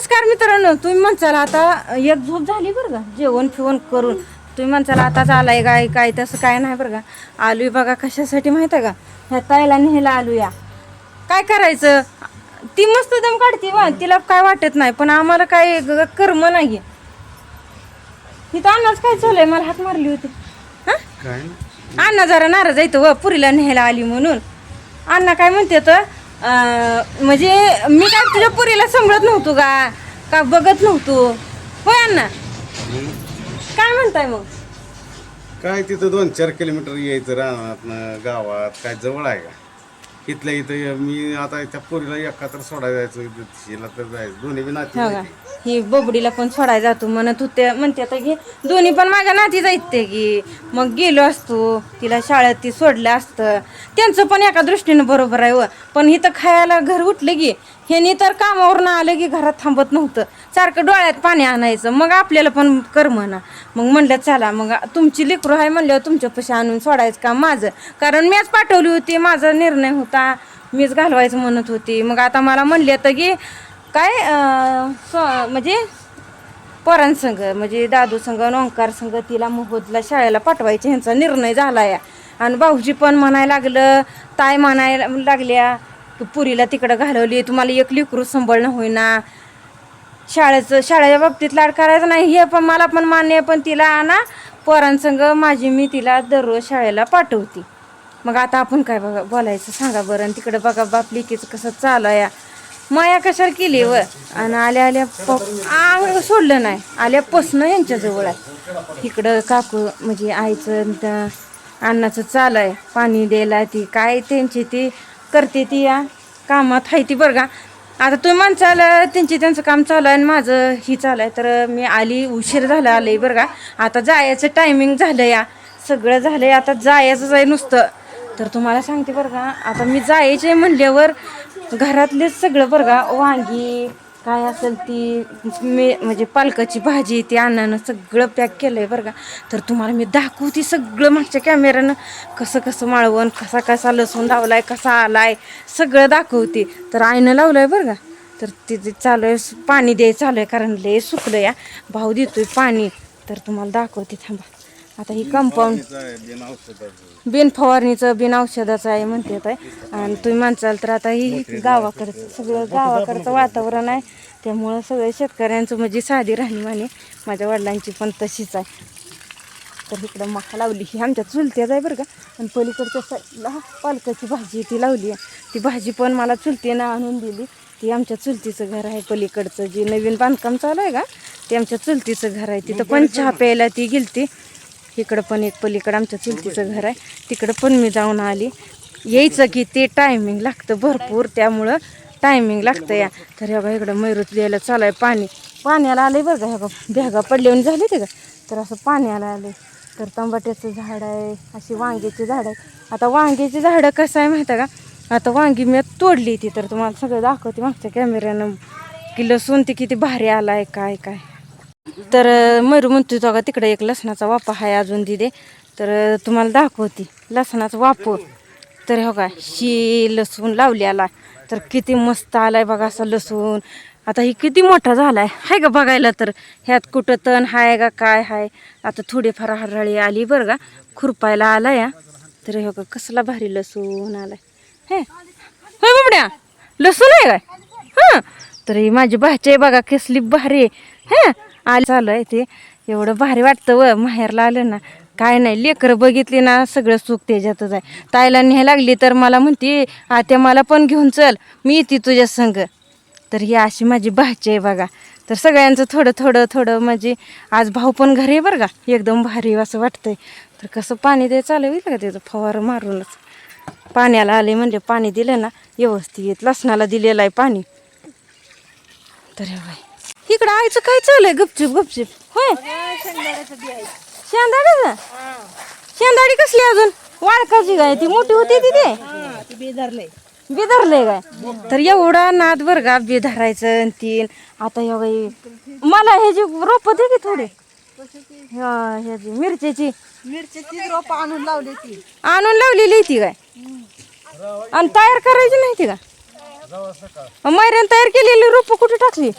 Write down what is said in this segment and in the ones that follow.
नमस्कार मित्रांनो तुम्ही म्हणसाल आता एक झोप झाली बरं का? जेवण फिवण करून. तुम्ही म्हणसाल आताच आलाय काय काय तसं काय नाही बरं का? आलोय बघा कशासाठी माहिती आहे का? ह्या ताईला नेहला आलूया. काय करायचं? ती मस्त दम काढते बा. तिला काय वाटत नाही पण आम्हाला काय कर्म नाही इथं अन्नाच काय चाललंय? मला हाक मारली होती. हा? अण्णा जरा नाराज आहे व पुरीला न्यायला आली म्हणून. अण्णा काय म्हणते तर म्हणजे मी काय तुझ्या पुरीला समजत नव्हतो का? का बघत नव्हतो? होय अण्णा? काय म्हणताय मग? काय तिथं दोन चार किलोमीटर यायचं रानात गावात काय जवळ आहे का? इथल्या इथं मी आता त्या पोरीला एकात्र सोडायला जायचं तिला तर जायचं. दोन्ही बी नाती हो का? ही बोबडीला पण सोडायला जातो म्हणत होते म्हणते आता की दोन्ही पण माझ्या नाती जायते की. मग गेलो असतो. तिला शाळेत ती सोडलं असतं. त्यांचं पण एका दृष्टीनं बरोबर आहे व पण इथं खायला घर उठलं की ह्यानी तर कामावरून आलं की घरात थांबत नव्हतं. सारखं डोळ्यात पाणी आणायचं. मग आपल्याला पण कर म्हणा. मग म्हणलं चला मग तुमची लेकरू आहे म्हणल्यावर तुमच्यापाशी आणून सोडायचं का माझं. कारण मीच पाठवली होती माझा निर्णय होता. मीच घालवायचं म्हणत होती. मग आता मला म्हणले तर की काय अं, म्हणजे पोरांसंग म्हणजे दादू संघ ओंकार संघ तिला मोहोदला शाळेला पाठवायचे. ह्यांचा निर्णय झाला या आणि भाऊजी पण म्हणायला लागलं ताय म्हणायला लागल्या तू पुरीला तिकडं घालवली तुम्हाला एक लेकरू सांभाळणं होईना. शाळेचं शाळेच्या बाबतीत लाड करायचं नाही हे पण मला पण मान्य आहे पण तिला आणा पोरांसंग माझी मी तिला दररोज शाळेला पाठवते. मग आता आपण काय बघा बोलायचं सांगा बरं आणि तिकडं बघा बाप लिकीचं कसं चालू आहे. माया कशाला केली व? आणि आल्या आल्या प- सोडलं नाही. आल्यापासनं यांच्याजवळ आहे. इकडं काकू म्हणजे आईचं अन्नाचं त्या चालू आहे. पाणी द्यायला ती काय त्यांची ती करते ती या कामात आहे ती बरं का. आता तुम्ही माणसाला त्यांची त्यांचं काम चालू आहे आणि माझं ही चालू आहे. तर मी आली उशीर झाला आहे बरं का. आता जायचं टायमिंग झालं या. सगळं झालं आहे आता जायचंच आहे नुसतं. तर तुम्हाला सांगते बरं का आता मी जायचे म्हणल्यावर घरातलेच सगळं बरं का. वांगी काय असेल ती मी म्हणजे पालकाची भाजी ती अन्नानं सगळं पॅक केलंय बरं का. तर तुम्हाला मी दाखवते सगळं मागच्या कॅमेऱ्यानं कसं कसं माळवण कसा कसा लसूण लावलाय कसा आलाय सगळं दाखवते. तर आईनं लावलंय बरं का. तर तिथे चालू आहे पाणी द्यायचं चालू आहे कारण लय सुकलं या भाऊ देतोय पाणी. तर तुम्हाला दाखवते थांबा. आता ही कंपाऊंड बिन फवारणीचं बिन औषधाचं आहे म्हणते आहे आणि तुम्ही म्हणसाल तर आता ही गावाकडचं सगळं गावाकडचं वातावरण आहे. त्यामुळं सगळं शेतकऱ्यांचं म्हणजे साधी राहणीमाने माझ्या वडिलांची पण तशीच आहे. तर इकडं मका लावली. ही आमच्या चुलत्याच आहे बरं का. आणि पलीकडच्या साईडला पालकाची भाजी ती लावली आहे. ती भाजी पण मला चुलतीनं आणून दिली. ती आमच्या चुलतीचं घर आहे पलीकडचं. जे नवीन बांधकाम चालू आहे का ते आमच्या चुलतीचं घर आहे. तिथं पण चहा प्यायला ती गेलती. इकडं पण एक पलीकडं आमच्या चुलतीचं घर आहे. तिकडं पण मी जाऊन आली. यायचं की ते टायमिंग लागतं भरपूर त्यामुळं टायमिंग लागतं या. तर ह्या बघा इकडं मैरूत द्यायला चालू आहे पाणी. पाण्याला आलंय बरं का हे बघा भेगा पडल्यावर झाले ते का तर असं पाण्याला आले तर तंबाट्याचं झाड आहे अशी वांग्याची झाड आहे. आता वांग्याची झाडं कसं आहे माहिती आहे का? आता वांगी मी तोडली ती तर तुम्हाला सगळं दाखवते मागच्या कॅमेऱ्यानं की लसूण ती किती भारी आला आहे काय काय. तर मयूर म्हणतो तो का तिकडे एक लसणाचा वापा आहे अजून दिदे. तर तुम्हाला दाखवते. लसणाचा वाप तर हो का शी लसूण लावली आला तर किती मस्त आलाय बघा असा लसूण. आता ही किती मोठा झालाय. हाय का बघायला तर. ह्यात कुठं तण हाय का काय हाय. आता थोडीफार हरळी आली बरं का. खुरपायला आला या तर हो का कसला भारी लसूण आलाय. हे. होय बाबड्या. लसूण आहे काय? हां. तर ही माझी भाची आहे बघा कसली भारी आहे. हां. आलं चालू आहे ते. एवढं भारी वाटतं व माहेरला आलं ना. काय नाही लेकरं बघितली ना सगळं सुख त्याच्यातच आहे. ताईला न्याय लागली तर मला म्हणते आत्या मला पण घेऊन चल मी येते तुझ्या संग. तर ही अशी माझी भाची आहे बघा. तर सगळ्यांचं थोडं थोडं थोडं म्हणजे आज भाऊ पण घरी आहे बरं का. एकदम भारी असं वाटतंय. तर कसं पाणी द्यायचं चालू होईल का त्याचं फवारं मारूनच. पाण्याला आले म्हणजे पाणी दिलं ना व्यवस्थित लसणाला दिलेलं आहे पाणी. तर बाई इकडं आईचं काय चाललंय? गपचिप गपचिप. होय. शेंदाड्याचं शेंदाडी कसली अजून? वाळकाची काय? ती मोठी होती ती ते? बेदरले बिधरले काय? तर एवढा नाद बर का बिधरायचं आणि तीन. आता हे बाई मला ह्याची रोप दे की थोडी. हा ह्याची मिरच्याची मिरच्याची रोप आणून लावली ती आणून लावलेली ती काय? आणि तयार करायची नाही ती का? मैऱ्यानं तयार केलेली रोप कुठे टाकली?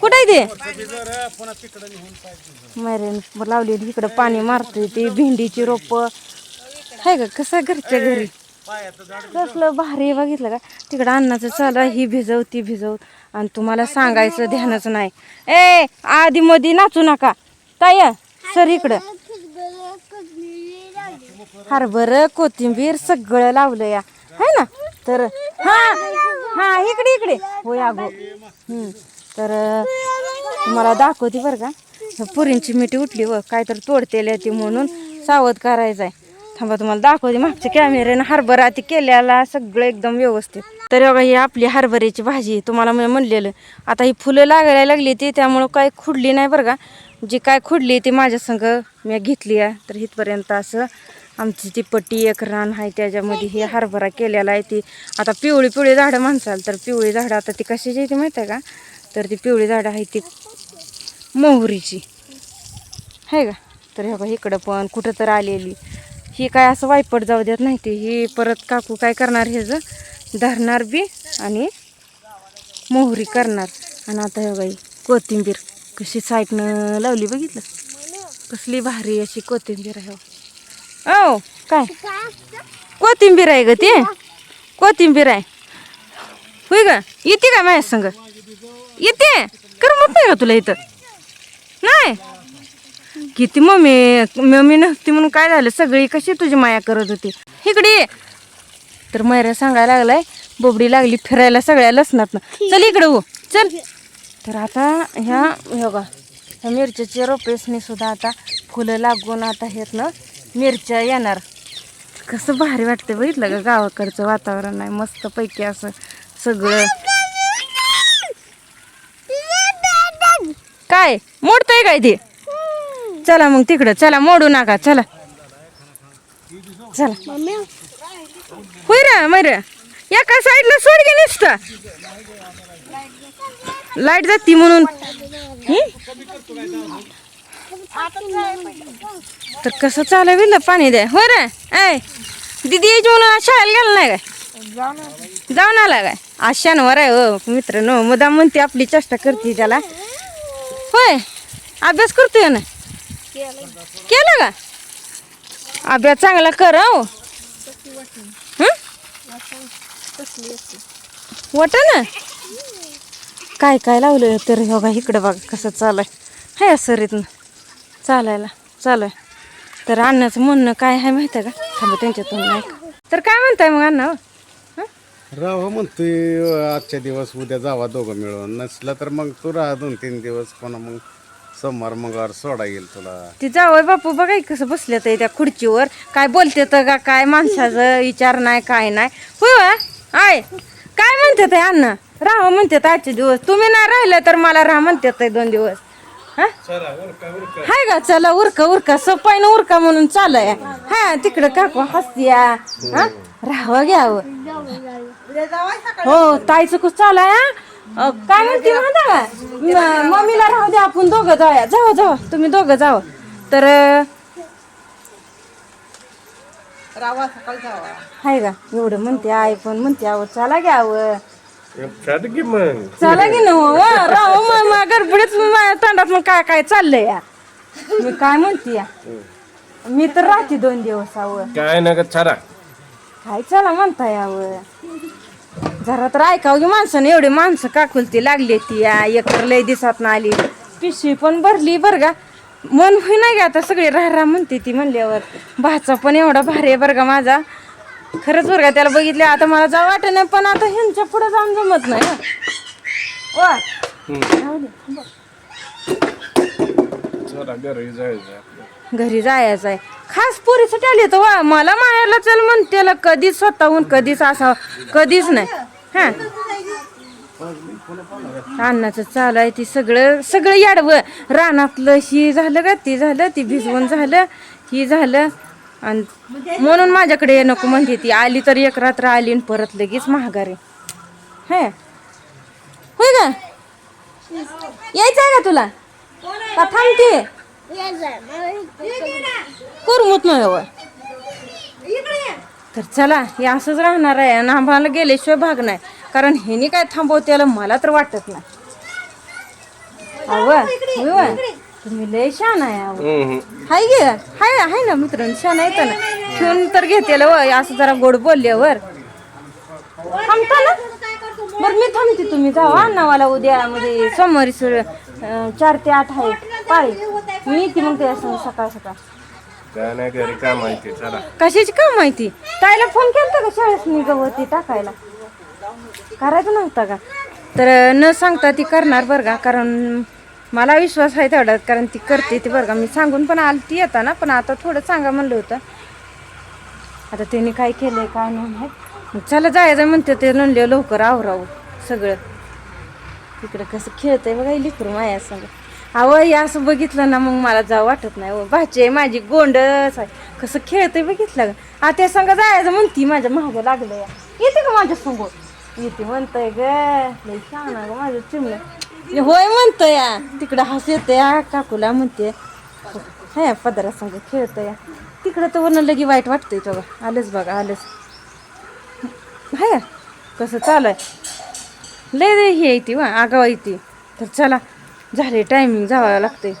कुठं आहे ते? मैरेन लावली इकडं पाणी मारते ते भेंडीची रोप. आहे का कसं घरच्या घरी? कसलं भारी बघितलं का? तिकडं अन्नाचं चालू आहे ही भिजव ती भिजव. आणि तुम्हाला सांगायचं ध्यानच नाही. ए आधी मधी नाचू नका. ताय सर इकडं. हरभर कोथिंबीर सगळं लावलं या. है ना? तर हा हा इकडे इकडे. होय अगो हम्म. तर तुम्हाला दाखवते बरं का. पुरींची मिठी उठली व काय तर तोडतेल ती म्हणून सावध करायचं आहे. थांबा तुम्हाला दाखवते. मागच्या कॅमेऱ्यानं हरभरा ती केल्याला सगळं एकदम व्यवस्थित. तर बघा ही आपली हरभऱ्याची भाजी तुम्हाला मी म्हणलेलं. आता ही फुलं लागायला लागली ती त्यामुळं काय खुडली नाही बरं का. जी काय खुडली ती माझ्या संग मी घेतली आहे. तर इथपर्यंत असं आमची ती पट्टी एक रान आहे त्याच्यामध्ये ही हरभरा केलेला आहे ती. आता पिवळी पिवळी झाडं म्हणसाल तर पिवळी झाडं आता ती कशाची आहे ती माहिती आहे का? तर ती पिवळी झाडं आहे ती मोहरीची. आहे का? तर हे बघा इकडं पण कुठं तर आलेली. ही काय असं वायपट जाऊ देत नाही ती. ही परत काकू काय करणार हे जर? धरणार बी आणि मोहरी करणार. आणि आता हे बाई कोथिंबीर कशी साईडनं लावली बघितलं? कसली भारी अशी कोथिंबीर आहे हो. ओ काय? कोथिंबीर आहे ग ती. कोथिंबीर आहे. होय ग? येते का माझ्या संग? येते. करमत नाही का तुला इथं? नाही. किती मम्मी मम्मी नसती म्हणून काय झालं? सगळी कशी तुझी माया करत होती? इकडे ये. तर मैरा सांगायला लागलाय बोबडी लागली फिरायला सगळ्या लसणात चल इकडे हो चल. तर आता ह्या योगा ह्या मिरच्याचे रोपेसनी सुद्धा आता फुलं लागून आता हेत ना मिरच्या येणार. कसं भारी वाटतं बघितलं का? गावाकडचं वातावरण आहे मस्त पैकी असं सगळं. काय? मोडतोय काय ते? चला मग तिकडं चला मोडू नका चला. चला. होय रे मैर एका साईडला सोड गे नुसतं. लाइट जाती म्हणून. तर कसं चालविल पाणी द्या. होय रे ऐ दिदी यायची म्हणून आज शाळेला गेला नाही काय? जाऊन आला काय? आज शनिवार आहे हो मित्रांनो. मुदाम म्हणते आपली चेष्टा करते त्याला. होय? अभ्यास करतोय ना? केला का? अभ्यास चांगला कर हो. वाट ना? काय काय लावलं तर हो बघा इकडं बघा कसं चालू आहे हाय असं चालायला चालू आहे तर अण्णाचं म्हणणं काय आहे माहिती आहे का? थांबा त्यांच्यातून नाही तर काय म्हणताय मग अण्णा हो? राहा म्हणतोय आजच्या दिवस उद्या जावा दोघं मिळून. नसलं तर मग तू राहा दोन तीन दिवस कोणा मग सोमवार मंगळवार सोडा येईल तुला. ती जावय बापू बघा कसं बसले ते त्या खुर्चीवर. काय बोलते तर का काय माणसाचं विचार नाही काय नाही. होय वा? आय काय म्हणते ते अण्णा? राहा म्हणते आजचे दिवस. तुम्ही नाही राहिले तर मला राहा म्हणते ते दोन दिवस. हा? हाय का चला उरका उरका. सपाईनं उरका म्हणून चालय. हा तिकडं काकू हसत्या. हा? राहावं घ्यावं. हो ताईचं कुस चालू आहे हा? अ, काय म्हणते म्हणता म- मम्मीला राहू द्या आपण दोघं जाऊया. जाऊ जाऊ तुम्ही दोघं जाऊ. तर हाय का एवढं म्हणते आई पण म्हणते अहो चला घ्यावं. की मग. चला की ना हो राहू मग मग गडबडीत माझ्या तोंडात मग काय काय चाललंय या. मी काय म्हणते या? मी तर राहते दोन दिवस आव काय नका छाडा काय चला म्हणता यावं जरा तर ऐकावं की माणसाने एवढी माणसं काकुलती लागली ती या. एकर लय दिसात ना आली. पिशवी पण भरली बरं का. मन होई नाही का आता सगळी राह राह म्हणते ती म्हणल्यावर. भाचा पण एवढा भारी आहे बरं का माझा. खरंच बरं का त्याला बघितले आता मला जा वाटत नाही पण आता ह्यांच्या पुढे जाऊन जमत नाही हं. वा. दे. घरी जायचं घरी जायचं आहे. खास पोरीसाठी आली तर वा. मला माहेरला चल म्हणतेला कधीच स्वतःहून कधीच असा कधीच नाही हा. अन्नाचं चालू आहे ती सगळं सगळं याडवं. रानातलं ही झालं का ती झालं ती भिजवून झालं ही झालं. आणि म्हणून माझ्याकडे नको म्हणते ती. आली तर एक रात्र आली आणि परत लगेच महागारी हे. होय का यायचं आहे का तुला? का थांबते करमत नाही तर चला हे असंच राहणार आहे आणि आम्हाला गेल्याशिवाय भाग नाही. कारण ह्यानी काय थांबवत्याला मला तर वाटत नाही. अव तुम्ही लय छान आहे अव हाय गे हाय हाय ना मित्रांनो छान आहे ना ठेवून तर घेतेल वय असं जरा गोड बोलल्यावर. थांबता ना? बरं मी थांबते तुम्ही जावा ना मला उद्या म्हणजे सोमवारी सुर अं, चार ते आठ आहे. पाळी. मी येते मग त्या संग सकाळ सकाळ. काय नाही घरी काम आहे ते चला. कशाची काम माहिती ताईला फोन केलता का शाळेत? मी गवती टाकायला. करायचं नव्हता का? तर न सांगता ती करणार बरं का कारण मला विश्वास आहे तेवढा कारण ती करते ती बरं का. मी सांगून पण आली ती येता ना पण आता थोडं सांगा म्हणलं होतं. आता त्यांनी काय केलं आहे काय नाही मग चला जायचं म्हणते ते म्हणले लवकर आवरावं सगळं. तिकडं कसं खेळतंय बघा लिखरू माया संग. अहो हे असं बघितलं ना मग मला जावं वाटत नाही. भाचे भाची आहे माझी गोंडच आहे. कसं खेळतंय बघितलं का? आता संग जायचं म्हणती माझ्या महागं लागलं या येते का माझ्या येते म्हणतंय ग लय छान आहे ग माझं चिमलं होय म्हणतोय. या तिकडं हस येते या काकूला म्हणते हा पदरा संग खेळतोय. या तिकडं तर वरनं लगी वाईट वाटतंय तो बघा आलंच बघा आलंच. हाय कसं चालू आहे? लय हे येते वा आगाव येते. तर चला झाले टायमिंग जावं लागतंय.